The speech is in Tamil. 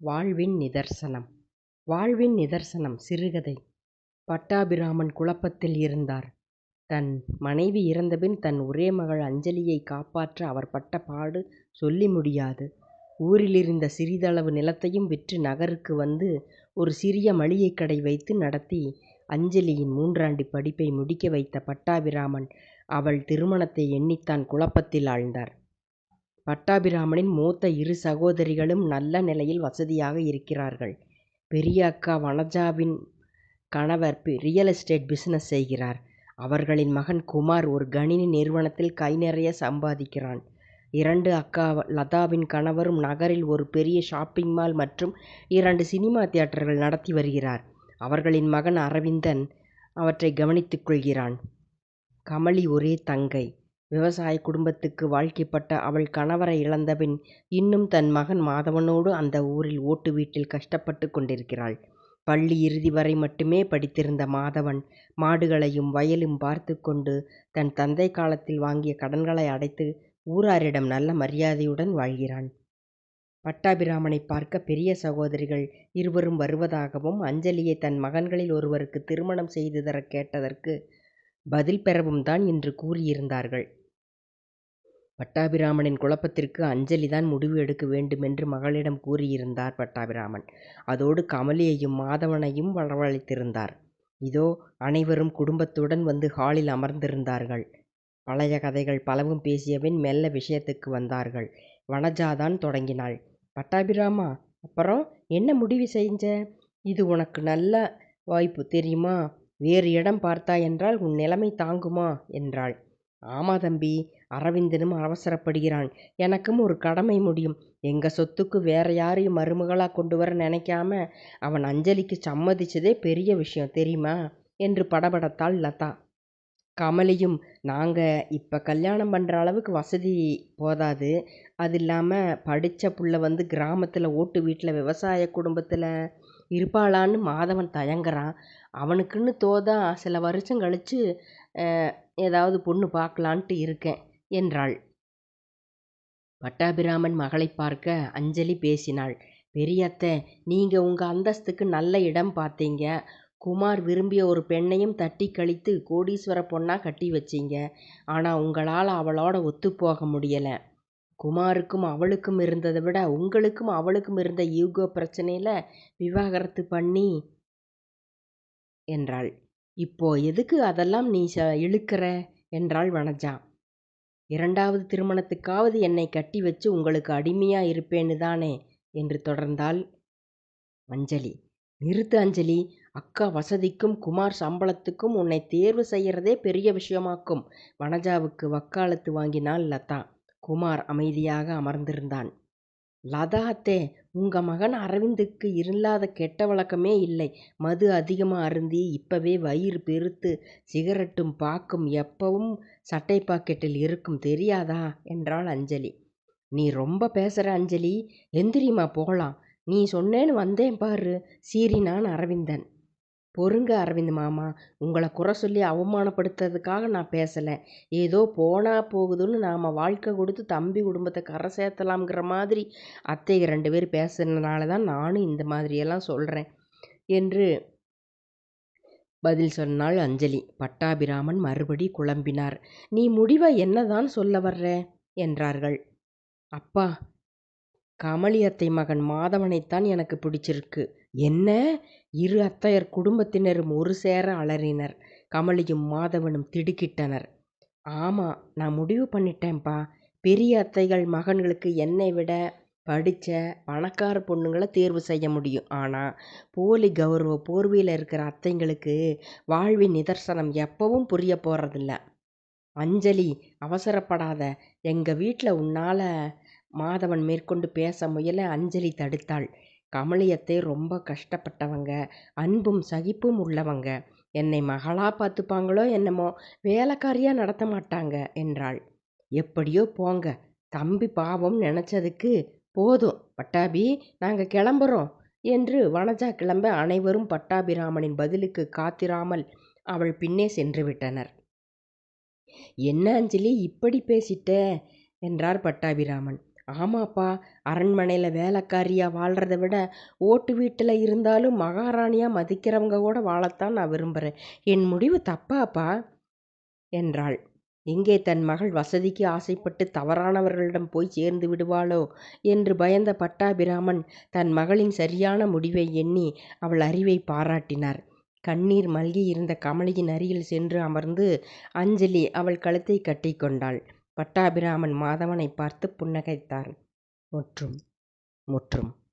வாழ்வின் நிதர்சனம் வாழ்வின் நிதர்சனம் சிறுகதை பட்டாபிராமன் குழப்பத்தில் இருந்தார். தன் மனைவி இறந்தபின் தன் ஒரே மகள் அஞ்சலியை காப்பாற்ற அவர் பட்ட பாடு சொல்லி முடியாது. ஊரிலிருந்த சிறிதளவு நிலத்தையும் விற்று நகருக்கு வந்து ஒரு சிறிய மளிகைக் கடை வைத்து நடத்தி அஞ்சலியின் மூன்றாண்டு படிப்பை முடிக்க வைத்த பட்டாபிராமன் அவள் திருமணத்தை எண்ணித்தான் குழப்பத்தில் ஆழ்ந்தார். பட்டாபிராமனின் மூத்த இரு சகோதரிகளும் நல்ல நிலையில் வசதியாக இருக்கிறார்கள். பெரிய அக்கா வனஜாவின் கணவர் ரியல் எஸ்டேட் பிசினஸ் செய்கிறார். அவர்களின் மகன் குமார் ஒரு கணினி நிறுவனத்தில் கை நிறைய சம்பாதிக்கிறான். இரண்டு அக்கா லதாவின் கணவரும் நகரில் ஒரு பெரிய ஷாப்பிங் மால் மற்றும் இரண்டு சினிமா தியேட்டர்கள் நடத்தி வருகிறார். அவர்களின் மகன் அரவிந்தன் அவற்றை கவனித்துக் கொள்கிறான். கமலி ஒரே தங்கை. விவசாய குடும்பத்துக்கு வாழ்க்கைப்பட்ட அவள் கணவரை இழந்தபின் இன்னும் தன் மகன் மாதவனோடு அந்த ஊரில் ஓட்டு வீட்டில் கஷ்டப்பட்டுக் கொண்டிருக்கிறாள். பள்ளி இறுதி வரை மட்டுமே படித்திருந்த மாதவன் மாடுகளையும் வயலும் பார்த்துக் கொண்டு தன் தந்தை காலத்தில் வாங்கிய கடன்களை அடைத்து ஊராரிடம் நல்ல மரியாதையுடன் வாழ்கிறான். பட்டாபிராமனைப் பார்க்க பெரிய சகோதரிகள் இருவரும் வருவதாகவும் அஞ்சலியை தன் மகன்களில் ஒருவருக்கு திருமணம் செய்து தரக் கேட்டதற்கு பதில் பெறவும் தான் இன்று கூறியிருந்தார்கள். பட்டாபிராமனின் குழப்பத்திற்கு அஞ்சலிதான் முடிவு எடுக்க வேண்டுமென்று மகளிடம் கூறியிருந்தார் பட்டாபிராமன். அதோடு கமலியையும் மாதவனையும் வரவழைத்திருந்தார். இதோ அனைவரும் குடும்பத்துடன் வந்து ஹாலில் அமர்ந்திருந்தார்கள். பழைய கதைகள் பலவும் பேசியபின் மெல்ல விஷயத்துக்கு வந்தார்கள். வனஜாதான் தொடங்கினாள். பட்டாபிராமா அப்புறம் என்ன முடிவு செஞ்ச? இது உனக்கு நல்ல வாய்ப்பு தெரியுமா? வேறு இடம் பார்த்தாயென்றால் உன் நிலைமை தாங்குமா? என்றாள். ஆமா தம்பி. அரவிந்தனும் அவசரப்படுகிறான். எனக்கும் ஒரு கடமை முடியும். எங்க சொத்துக்கு வேற யாரையும் மருமகளா கொண்டு வர நினைக்காம அவன் அஞ்சலிக்கு சம்மதிச்சதே பெரிய விஷயம் தெரியுமா? என்று படபடத்தாள் லதா. கமலியும் நாங்கள் இப்போ கல்யாணம் பண்ணுற அளவுக்கு வசதி போதாது. அது இல்லாமல் படித்த புள்ள வந்து கிராமத்தில் ஓட்டு வீட்டில் விவசாய குடும்பத்தில் இருப்பாளான்னு மாதவன் தயங்குறான் அவனுக்குன்னு தோதா சில வருஷம் கழிச்சு ஏதாவது பொண்ணு பார்க்கலான்ட்டு இருக்கேன் என்றாள். பட்டாபிராமன் மகளைப் பார்க்க அஞ்சலி பேசினாள். பெரியத்தே நீங்க உங்க அந்தஸ்துக்கு நல்ல இடம் பார்த்தீங்க குமார் விரும்பிய ஒரு பெண்ணையும் தட்டி கழித்து கோடீஸ்வர பொண்ணா கட்டி வச்சீங்க. ஆனா உங்களால் அவளோட ஒத்துப்போக முடியல. குமாருக்கும் அவளுக்கும் இருந்ததை விட உங்களுக்கும் அவளுக்கும் இருந்த ஈகோ பிரச்சனையில விவாகரத்து பண்ணி என்றாள். இப்போ எதுக்கு அதெல்லாம் நீ ச இழுக்கிற என்றாள் வனஜா. இரண்டாவது திருமணத்துக்காவது என்னை கட்டி வச்சு உங்களுக்கு அடிமையா இருப்பேன்னு தானே? என்று தொடர்ந்தாள் அஞ்சலி. நிறுத்து அஞ்சலி. அக்கா வசதிக்கும் குமார் சம்பளத்துக்கும் உன்னை தேர்வு செய்யறதே பெரிய விஷயமாக்கும். வனஜாவுக்கு வக்காலத்து வாங்கினாள் லதா. குமார் அமைதியாக அமர்ந்திருந்தான். லதா அத்தே உங்க மகன் அரவிந்துக்கு இல்லாத கெட்ட வழக்கமே இல்லை. மது அதிகமாக அருந்தி இப்பவே வயிறு பெருத்து சிகரெட்டும் பாக்கும் எப்பவும் சட்டை பாக்கெட்டில் இருக்கும் தெரியாதா? என்றாள் அஞ்சலி. நீ ரொம்ப பேசுற அஞ்சலி. எந்திரிம்மா போலாம். நீ சொன்னேன்னு வந்தேன் பாரு சீறினான் அரவிந்தன். பொறுங்க அரவிந்த் மாமா. உங்களை குறை சொல்லி அவமானப்படுத்துறதுக்காக நான் பேசலை ஏதோ போனா போகுதுன்னு நாம் வாழ்க்கை கொடுத்து தம்பி குடும்பத்தை கரை சேர்த்தலாம்ங்கிற மாதிரி அத்தைக ரெண்டு பேர் பேசுனதுனால தான் நானும் இந்த மாதிரியெல்லாம் சொல்கிறேன் என்று பதில் சொன்னாள் அஞ்சலி. பட்டாபிராமன் மறுபடி குழம்பினார். நீ முடிவை என்னதான் சொல்ல வர்ற? என்றார்கள். அப்பா கமலி அத்தை மகன் மாதவனைத்தான் எனக்கு பிடிச்சிருக்கு. என்ன? இரு அத்தையர் குடும்பத்தினரும் ஒரு சேர அலறினர். கமலியும் மாதவனும் திடுக்கிட்டனர். ஆமா நான் முடிவு பண்ணிட்டேன்பா. பெரிய அத்தைகள் மகன்களுக்கு என்னை விட படிச்ச பணக்கார பொண்ணுங்கள தேர்வு செய்ய முடியும். ஆனா போலி கௌரவ போர்வையில இருக்கிற அத்தைங்களுக்கு வாழ்வின் நிதர்சனம் எப்பவும் புரியப் போறதில்ல. அஞ்சலி அவசரப்படாத. எங்க வீட்ல உன்னால மாதவன் மேற்கொண்டு பேச முயல அஞ்சலி தடுத்தாள். கமலியத்தை ரொம்ப கஷ்டப்பட்டவங்க. அன்பும் சகிப்பும் உள்ளவங்க. என்னை மகளா பார்த்துப்பாங்களோ என்னமோ வேலைக்காரியா நடத்த மாட்டாங்க என்றாள். எப்படியோ போங்க. தம்பி பாவம் நினைச்சதுக்கு போதும் பட்டாபி நாங்க கிளம்புறோம் என்று வனஜா கிளம்ப அனைவரும் பட்டாபிராமனின் பதிலுக்கு காத்திராமல் அவள் பின்னே சென்றுவிட்டனர். என்ன அஞ்சலி இப்படி பேசிட்ட? என்றார் பட்டாபிராமன். ஆமாப்பா அரண்மனையில் வேலைக்காரியாக வாழ்கிறத விட ஓட்டு வீட்டில் இருந்தாலும் மகாராணியாக மதிக்கிறவங்க கூட வாழத்தான் நான் விரும்புகிறேன் என் முடிவு தப்பாப்பா? என்றாள். எங்கே தன் மகள் வசதிக்கு ஆசைப்பட்டு தவறானவர்களிடம் போய் சேர்ந்து விடுவாளோ என்று பயந்த பட்டாபிராமன் தன் மகளின் சரியான முடிவை எண்ணி அவள் அறிவை பாராட்டினார். கண்ணீர் மல்கி இருந்த கமலியின் அருகில் சென்று அமர்ந்து அஞ்சலி அவள் கழுத்தை கட்டிக்கொண்டாள் பட்டாபிராமன் மாதவனை பார்த்து புன்னகைத்தார். முற்றும் முற்றும்.